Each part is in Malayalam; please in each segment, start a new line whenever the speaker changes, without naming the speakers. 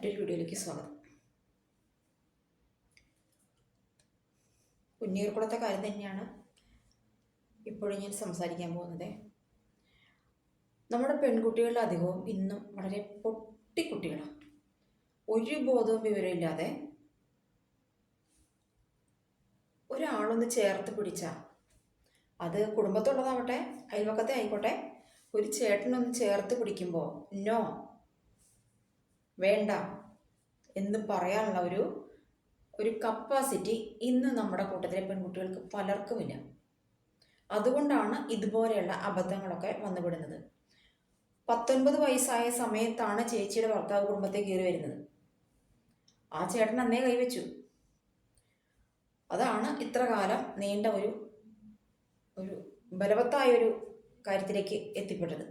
മറ്റൊരു വീഡിയോയിലേക്ക് സ്വാഗതം. കുഞ്ഞീർക്കുളത്തെ കാര്യം തന്നെയാണ് ഇപ്പോഴും ഞാൻ സംസാരിക്കാൻ പോകുന്നത്. നമ്മുടെ പെൺകുട്ടികളുടെ അധികവും ഇന്നും വളരെ പൊട്ടിക്കുട്ടികളാണ്. ഒരു ബോധവും വിവരമില്ലാതെ ഒരാളൊന്ന് ചേർത്ത് പിടിച്ച അത് കുടുംബത്തുള്ളതാവട്ടെ അയൽവക്കത്തെ ആയിക്കോട്ടെ ഒരു ചേട്ടനൊന്ന് ചേർത്ത് പിടിക്കുമ്പോൾ നോ വേണ്ട എന്ന് പറയാനുള്ള ഒരു ഒരു കപ്പാസിറ്റി ഇന്ന് നമ്മുടെ കൂട്ടത്തിലെ പെൺകുട്ടികൾക്ക് പലർക്കുമില്ല. അതുകൊണ്ടാണ് ഇതുപോലെയുള്ള അബദ്ധങ്ങളൊക്കെ വന്നുപെടുന്നത്. പത്തൊൻപത് വയസ്സായ സമയത്താണ് ചേച്ചിയുടെ ഭർത്താവ് കുടുംബത്തെ കയറി വരുന്നത്. ആ ചേട്ടൻ അന്നേ കൈവച്ചു. അതാണ് ഇത്ര കാലം നീണ്ട ഒരു ഒരു ബലവത്തായ ഒരു കാര്യത്തിലേക്ക് എത്തിപ്പെട്ടത്.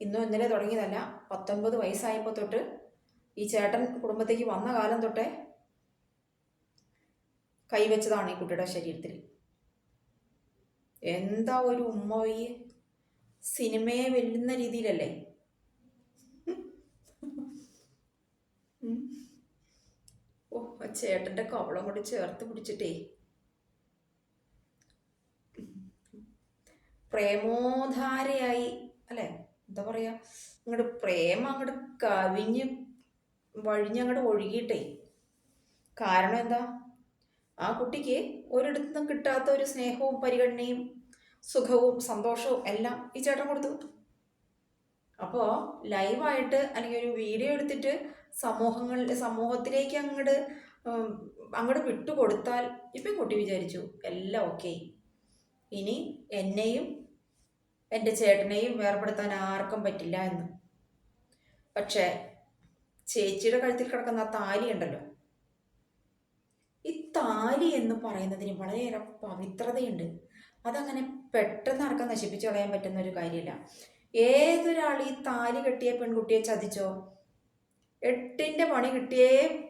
ഇന്നും ഇന്നലെ തുടങ്ങിയതല്ല പത്തൊൻപത് വയസ്സായപ്പോൾ തൊട്ട് ഈ ചേട്ടൻ കുടുംബത്തേക്ക് വന്ന കാലം തൊട്ടേ കൈവച്ചതാണ് ഈ കുട്ടിയുടെ ശരീരത്തിൽ. എന്താ ഒരു ഉമ്മ ഈ സിനിമയെ വെല്ലുന്ന രീതിയിലല്ലേ. ഓ ആ ചേട്ടന്റെ കവളം കൊണ്ട് ചേർത്ത് പിടിച്ചിട്ടേ. പ്രേമോധാരയായി അല്ലേ? എന്താ പറയുക അങ്ങോട്ട് പ്രേമം അങ്ങോട്ട് കവിഞ്ഞ് വഴിഞ്ഞങ്ങോട്ട് ഒഴുകിയിട്ടേ. കാരണം എന്താ? ആ കുട്ടിക്ക് ഒരിടത്തു നിന്നും കിട്ടാത്ത ഒരു സ്നേഹവും പരിഗണനയും സുഖവും സന്തോഷവും എല്ലാം ഈ ചേട്ടൻ കൊടുത്തു. അപ്പോൾ ലൈവായിട്ട് അല്ലെങ്കിൽ ഒരു വീഡിയോ എടുത്തിട്ട് സമൂഹങ്ങളിൽ സമൂഹത്തിലേക്ക് അങ്ങോട്ട് അങ്ങോട്ട് വിട്ടുകൊടുത്താൽ ഇപ്പം കുട്ടി വിചാരിച്ചു എല്ലാം ഓക്കെ ഇനി എന്നെയും എന്റെ ചേട്ടനെയും വേർപെടുത്താൻ ആർക്കും പറ്റില്ല എന്ന്. പക്ഷേ ചേച്ചിയുടെ കഴുത്തിൽ കിടക്കുന്ന ആ താലി ഉണ്ടല്ലോ. ഈ താലി എന്ന് പറയുന്നതിന് വളരെയേറെ പവിത്രതയുണ്ട്. അതങ്ങനെ പെട്ടെന്ന് ആർക്കും നശിപ്പിച്ചു കളയാൻ പറ്റുന്ന ഒരു കാര്യമില്ല. ഏതൊരാൾ ഈ താലി കെട്ടിയ പെൺകുട്ടിയെ ചതിച്ചോ എട്ടിന്റെ പണി കിട്ടിയേ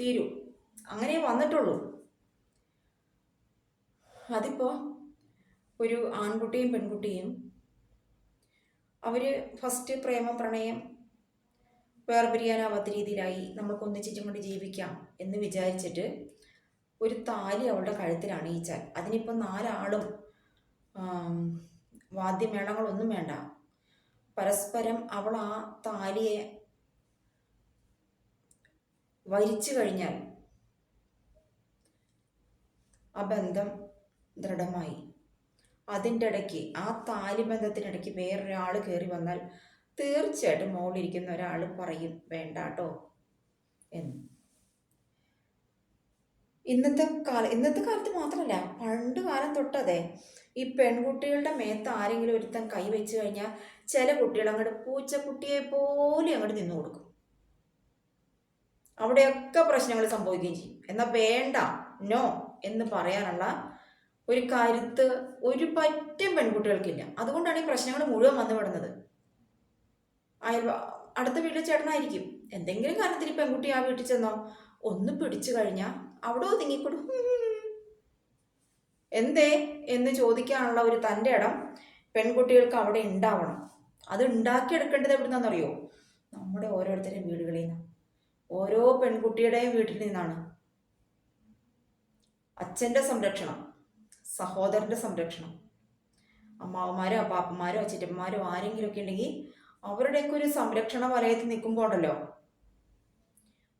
തീരൂ. അങ്ങനെ വന്നിട്ടുള്ളൂ. അതിപ്പോൾ ഒരു ആൺകുട്ടിയും പെൺകുട്ടിയും അവർ ഫസ്റ്റ് പ്രേമ പ്രണയം വേർപിരിയാനാവാത്ത രീതിയിലായി നമുക്ക് ഒന്നിച്ചിട്ടും കൊണ്ട് ജീവിക്കാം എന്ന് വിചാരിച്ചിട്ട് ഒരു താലി അവളുടെ കഴുത്തിൽ ഈച്ചാൽ. അതിനിപ്പം നാലാളും വാദ്യമേളങ്ങളൊന്നും വേണ്ട. പരസ്പരം അവൾ ആ താലിയെ വരിച്ചു കഴിഞ്ഞാൽ ആ ബന്ധം ദൃഢമായി. അതിന്റെ ഇടയ്ക്ക് ആ താലി ബന്ധത്തിനിടയ്ക്ക് വേറൊരാൾ കയറി വന്നാൽ തീർച്ചയായിട്ടും മുകളിലിരിക്കുന്ന ഒരാൾ പറയും വേണ്ട കേട്ടോ എന്ന്. ഇന്നത്തെ കാല ഇന്നത്തെ കാലത്ത് മാത്രമല്ല പണ്ട് കാലം തൊട്ടതെ ഈ പെൺകുട്ടികളുടെ മേത്ത് ആരെങ്കിലും ഒരുത്തൻ കൈ വെച്ച് കഴിഞ്ഞാൽ ചില കുട്ടികൾ അങ്ങോട്ട് പൂച്ചക്കുട്ടിയെ പോലെ അങ്ങോട്ട് നിന്നു കൊടുക്കും. അവിടെയൊക്കെ പ്രശ്നങ്ങൾ സംഭവിക്കുകയും ചെയ്യും. എന്നാൽ വേണ്ട നോ എന്ന് പറയാനുള്ള ഒരു കരുത്ത് ഒരു പറ്റും പെൺകുട്ടികൾക്കില്ല. അതുകൊണ്ടാണ് ഈ പ്രശ്നങ്ങൾ മുഴുവൻ വന്നു വിടുന്നത് അയൽ അടുത്ത വീട്ടിൽ ചേട്ടനായിരിക്കും. എന്തെങ്കിലും കാരണത്തിൽ പെൺകുട്ടി ആ വീട്ടിൽ ചെന്നോ? ഒന്ന് പിടിച്ചു കഴിഞ്ഞാൽ അവിടെ ഒതുങ്ങിക്കൊടു. എന്തേ എന്ന് ചോദിക്കാനുള്ള ഒരു തന്റെ ഇടം പെൺകുട്ടികൾക്ക് അവിടെ ഉണ്ടാവണം. അത് ഉണ്ടാക്കിയെടുക്കേണ്ടത് എവിടുന്നാണെന്നറിയോ? നമ്മുടെ ഓരോരുത്തരുടെയും വീടുകളിൽ നിന്ന്. ഓരോ പെൺകുട്ടിയുടെയും വീട്ടിൽ നിന്നാണ്. അച്ഛന്റെ സംരക്ഷണം സഹോദരന്റെ സംരക്ഷണം. അമ്മാവന്മാരോ അപ്പാപ്പന്മാരോ ചിറ്റന്മാരോ ആരെങ്കിലുമൊക്കെ ഉണ്ടെങ്കിൽ അവരുടെയൊക്കെ ഒരു സംരക്ഷണ വലയത്തിൽ നിൽക്കുമ്പോണ്ടല്ലോ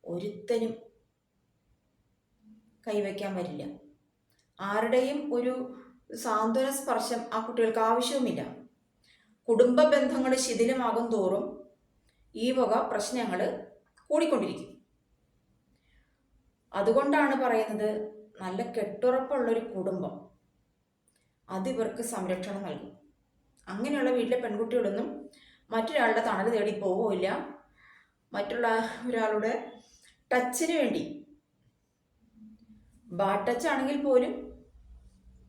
ഒരുത്തനും കൈവയ്ക്കാൻ വരില്ല. ആരുടെയും ഒരു സാന്ത്വന സ്പർശം ആ കുട്ടികൾക്ക് ആവശ്യവുമില്ല. കുടുംബ ബന്ധങ്ങൾ ശിഥിലമാകും തോറും ഈ വക പ്രശ്നങ്ങൾ കൂടിക്കൊണ്ടിരിക്കും. അതുകൊണ്ടാണ് പറയുന്നത് നല്ല കെട്ടുറപ്പുള്ളൊരു കുടുംബം അതിവർക്ക് സംരക്ഷണം നൽകും. അങ്ങനെയുള്ള വീട്ടിലെ പെൺകുട്ടികളൊന്നും മറ്റൊരാളുടെ തണൽ തേടി പോവില്ല മറ്റുള്ള ഒരാളുടെ ടച്ചിന് വേണ്ടി. ബാ ടച്ച് ആണെങ്കിൽ പോലും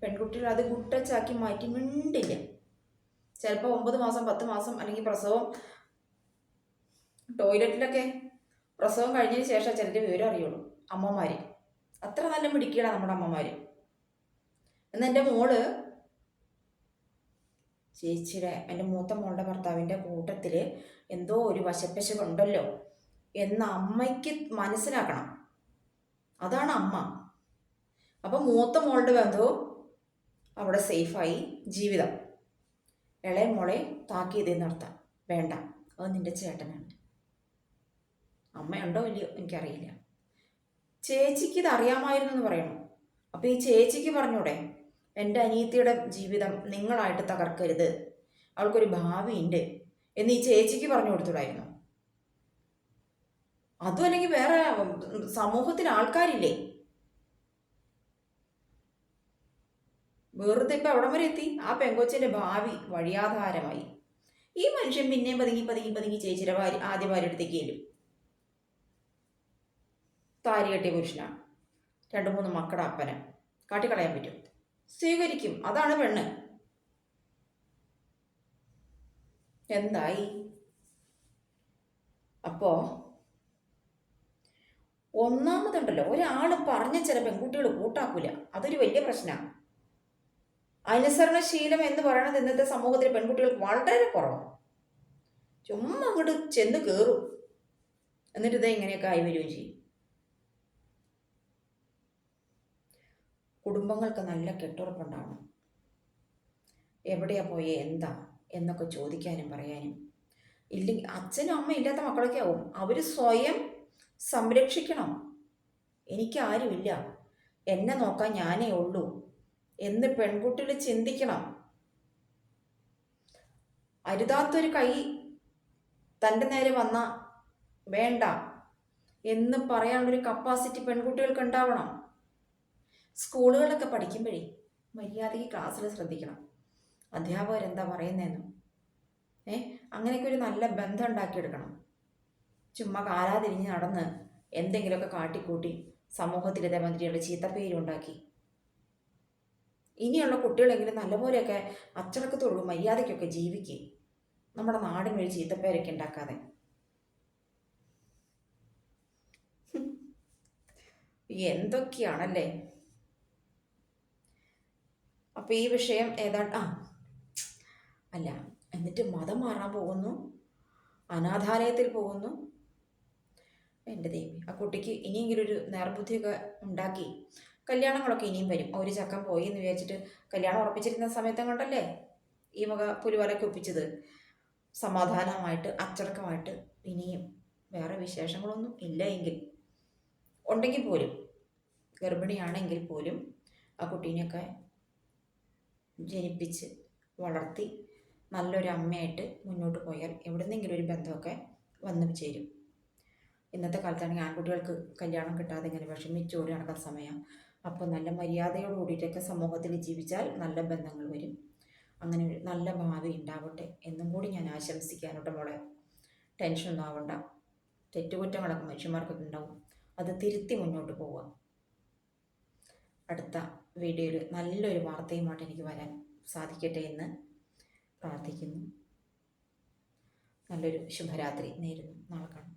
പെൺകുട്ടികൾ അത് ഗുഡ് ടച്ച് ആക്കി മാറ്റി മിണ്ടില്ല. ചിലപ്പോൾ ഒമ്പത് മാസം പത്ത് മാസം അല്ലെങ്കിൽ പ്രസവം ടോയ്ലറ്റിലൊക്കെ പ്രസവം കഴിഞ്ഞതിന് ശേഷം ചിലർ വിവരം അറിയുള്ളൂ. അമ്മമാർ അത്ര നല്ല പിടിക്കുകയാണ് നമ്മുടെ അമ്മമാർ എന്നെ മോൾ ചേച്ചിയുടെ എന്റെ മൂത്ത മോളുടെ ഭർത്താവിന്റെ കൂട്ടത്തിൽ എന്തോ ഒരു വശപ്പശ ഉണ്ടല്ലോ എന്ന് അമ്മയ്ക്ക് മനസ്സിലാക്കണം. അതാണ് അമ്മ. അപ്പം മൂത്ത മോളുടെ ബന്ധവും അവിടെ സേഫായി ജീവിതം. ഇളയ മോളെ താക്കീത് നടത്താം വേണ്ട അത് നിന്റെ ചേട്ടനാണ്. അമ്മയുണ്ടോ ഇല്ലയോ എനിക്കറിയില്ല. ചേച്ചിക്ക് ഇത് അറിയാമായിരുന്നു എന്ന് പറയണം. അപ്പോൾ ഈ ചേച്ചിക്ക് പറഞ്ഞൂടെ? എന്റെ അനിയത്തിയുടെ ജീവിതം നിങ്ങളായിട്ട് തകർക്കരുത്. അവൾക്കൊരു ഭാവിയുണ്ട് എന്ന് ഈ ചേച്ചിക്ക് പറഞ്ഞു കൊടുത്തുടായിരുന്നു അതും അല്ലെങ്കിൽ വേറെ സമൂഹത്തിന് ആൾക്കാരില്ലേ? വെറുതെ ഇപ്പം അവിടം വരെ എത്തി? ആ പെങ്കൊച്ചിന്റെ ഭാവി വഴിയാധാരമായി. ഈ മനുഷ്യൻ പിന്നെയും പതുങ്ങി പതുങ്ങി പതുങ്ങി ചേച്ചിയുടെ ഭാര്യ ആദ്യ ഭാര്യ അടുത്തേക്ക് ചെല്ലും. താരി കെട്ടിയ പുരുഷനാണ് രണ്ട് മൂന്ന് മക്കളുടെ അപ്പനെ. കാട്ടിക്കളയാൻ പറ്റും. സ്വീകരിക്കും. അതാണ് പെണ്ണ്. എന്തായി? അപ്പോ ഒന്നാമതുണ്ടല്ലോ ഒരാൾ പറഞ്ഞ ചില പെൺകുട്ടികൾ കൂട്ടാക്കൂല. അതൊരു വലിയ പ്രശ്നമാണ് അനുസരണശീലം എന്ന് പറയുന്നത് ഇന്നത്തെ സമൂഹത്തിൽ പെൺകുട്ടികൾക്ക് വളരെ കുറവാണ് ചുമ്മാ അങ്ങോട്ട് ചെന്ന് കയറും എന്നിട്ട് ഇതേ ഇങ്ങനെയൊക്കെ ആയി വരികയും ചെയ്യും. കുടുംബങ്ങൾക്ക് നല്ല കെട്ടുറപ്പുണ്ടാവണം. എവിടെയാ പോയേ എന്താ എന്നൊക്കെ ചോദിക്കാനും പറയാനും. ഇല്ലെങ്കിൽ അച്ഛനും അമ്മ ഇല്ലാത്ത മക്കളൊക്കെ ആവും. അവർ സ്വയം സംരക്ഷിക്കണം. എനിക്കാരുമില്ല. എന്നെ നോക്കാൻ ഞാനേ ഉള്ളൂ എന്ന് പെൺകുട്ടികൾ ചിന്തിക്കണം. അരുതാത്തൊരു കൈ തന്റെ നേരെ വന്ന വേണ്ട എന്ന് പറയാനുള്ളൊരു കപ്പാസിറ്റി പെൺകുട്ടികൾക്ക് ഉണ്ടാവണം. സ്കൂളുകളിലൊക്കെ പഠിക്കുമ്പോഴേ മര്യാദയ്ക്ക് ക്ലാസ്സിൽ ശ്രദ്ധിക്കണം. അധ്യാപകർ എന്താ പറയുന്നതെന്നും ഏ അങ്ങനെയൊക്കെ ഒരു നല്ല ബന്ധം ഉണ്ടാക്കിയെടുക്കണം. ചുമ്മാ കാലാതിരിഞ്ഞ് നടന്ന് എന്തെങ്കിലുമൊക്കെ കാട്ടിക്കൂട്ടി സമൂഹത്തിൽ ഇതേമാതിരിയുള്ള ചീത്തപ്പേരുണ്ടാക്കി ഇനിയുള്ള കുട്ടികളെങ്കിലും നല്ലപോലെയൊക്കെ അച്ചടക്കത്തോടും മര്യാദയ്ക്കൊക്കെ ജീവിക്കുക നമ്മുടെ നാടിന് ഒരു ചീത്തപ്പേരൊക്കെ ഉണ്ടാക്കാതെ. എന്തൊക്കെയാണല്ലേ? അപ്പൊ ഈ വിഷയം ഏതാണ്ട് ആ അല്ല എന്നിട്ട് മതം മാറാൻ പോകുന്നു അനാഥാലയത്തിൽ പോകുന്നു. എന്റെ ദൈവം ആ കുട്ടിക്ക് ഇനിയെങ്കിലും ഒരു നേർബുദ്ധിയൊക്കെ ഉണ്ടാക്കി കല്യാണങ്ങളൊക്കെ ഇനിയും വരും. ഒരു ചക്കം പോയി എന്ന് വിചാരിച്ചിട്ട് കല്യാണം ഉറപ്പിച്ചിരുന്ന സമയത്തും കണ്ടല്ലേ? ഈ വക പുലിവലൊക്കെ ഒപ്പിച്ചത്. സമാധാനമായിട്ട് അച്ചടക്കമായിട്ട് ഇനിയും വേറെ വിശേഷങ്ങളൊന്നും ഇല്ല എങ്കിൽ. ഉണ്ടെങ്കിൽ പോലും ഗർഭിണിയാണെങ്കിൽ പോലും ആ കുട്ടീനെയൊക്കെ ജനിപ്പിച്ച് വളർത്തി നല്ലൊരു അമ്മയായിട്ട് മുന്നോട്ട് പോയാൽ എവിടുന്നെങ്കിലും ഒരു ബന്ധമൊക്കെ വന്നു ചേരും. ഇന്നത്തെ കാലത്താണെങ്കിൽ ആൺകുട്ടികൾക്ക് കല്യാണം കിട്ടാതെ ഇങ്ങനെ വിഷമിച്ചോടി നടക്കുന്ന സമയം. അപ്പോൾ നല്ല മര്യാദയോട് കൂടിയിട്ടൊക്കെ സമൂഹത്തിൽ ജീവിച്ചാൽ നല്ല ബന്ധങ്ങൾ വരും. അങ്ങനെ ഒരു നല്ല ഭാവി ഉണ്ടാവട്ടെ എന്നും കൂടി ഞാൻ ആശംസിക്കാനോട്ടെ മോളെ. ടെൻഷനൊന്നും ആവണ്ട. തെറ്റുകുറ്റങ്ങളൊക്കെ മനുഷ്യന്മാർക്കൊക്കെ ഉണ്ടാവും. അത് തിരുത്തി മുന്നോട്ട് പോവുക. അടുത്ത വീഡിയോയിൽ നല്ലൊരു വാർത്തയുമായിട്ട് എനിക്ക് വരാൻ സാധിക്കട്ടെ എന്ന് പ്രാർത്ഥിക്കുന്നു. നല്ലൊരു ശുഭരാത്രി നേരുന്നു. നാളെ കാണാം.